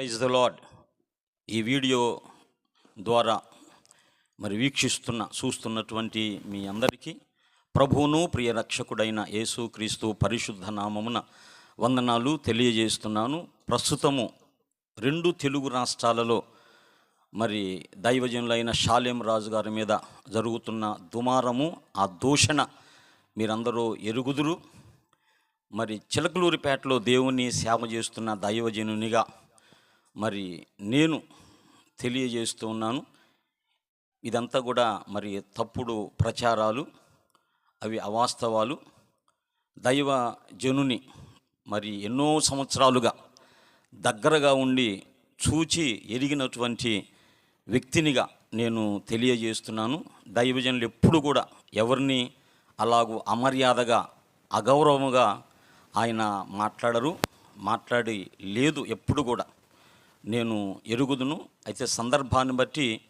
Praise the lord ఈ video ద్వారా మరి వీక్షిస్తున్న చూస్తున్నటువంటి మీ అందరికీ ప్రభువును ప్రియ రక్షకుడైన యేసు క్రీస్తు పరిశుద్ధ నామమున వందనాలు తెలియజేస్తున్నాను. ప్రస్తుతము రెండు తెలుగు రాష్ట్రాలలో మరి దైవజనులైన షాలేం రాజు గారి మీద జరుగుతున్న దుమారము ఆ దూషణ మీరందరూ ఎరుగుదురు. మరి చిలకలూరిపేటలో దేవుని సేవ చేస్తున్న దైవజనునిగా మరి నేను తెలియజేస్తూ ఉన్నాను. ఇదంతా కూడా మరి తప్పుడు ప్రచారాలు అవి అవాస్తవాలు. దైవ జనుని మరి ఎన్నో సంవత్సరాలుగా దగ్గరగా ఉండి చూచి ఎరిగినటువంటి వ్యక్తినిగా నేను తెలియజేస్తున్నాను. దైవజనులు ఎప్పుడు కూడా ఎవరిని అలాగూ అమర్యాదగా అగౌరవముగా ఆయన మాట్లాడరు మాట్లాడి లేదు ఎప్పుడు కూడా. నేను ఎరుగుదును. అయితే సందర్భాన్ని బట్టి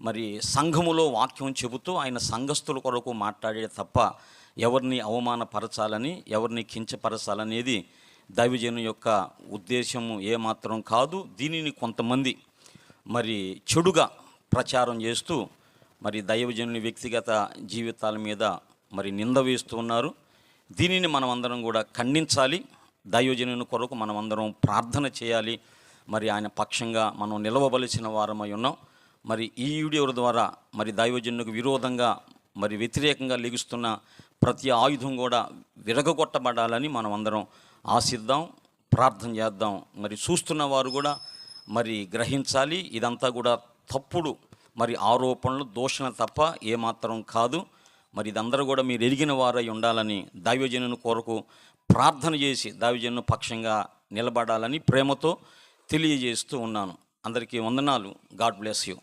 మరి సంఘములో వాక్యం చెబుతూ ఆయన సంఘస్థుల కొరకు మాట్లాడే తప్ప ఎవరిని అవమానపరచాలని ఎవరిని కించపరచాలనేది దైవజను యొక్క ఉద్దేశము ఏమాత్రం కాదు. దీనిని కొంతమంది మరి చెడుగా ప్రచారం చేస్తూ మరి దైవజనుని వ్యక్తిగత జీవితాల మీద మరి నింద వేస్తూ ఉన్నారు. దీనిని మనమందరం కూడా ఖండించాలి. దైవజనుని కొరకు మనమందరం ప్రార్థన చేయాలి. మరి ఆయన పక్షంగా మనం నిలవవలసిన వారమై ఉన్నాం. మరి ఈ వీడియో ద్వారా మరి దైవజనునికి విరోధంగా మరి వ్యతిరేకంగా లెగుస్తున్న ప్రతి ఆయుధం కూడా విరగగొట్టబడాలని మనం అందరం ఆశిద్దాం ప్రార్థన చేద్దాం. మరి చూస్తున్న వారు కూడా మరి గ్రహించాలి. ఇదంతా కూడా తప్పుడు మరి ఆరోపణలు దూషణ తప్ప ఏమాత్రం కాదు. మరి ఇదందరూ కూడా మీరు ఎరిగిన వారై ఉండాలని దైవజనుని కొరకు ప్రార్థన చేసి దైవజను పక్షంగా నిలబడాలని ప్రేమతో తెలియజేస్తూ ఉన్నాను. అందరికీ వందనాలు. God bless you.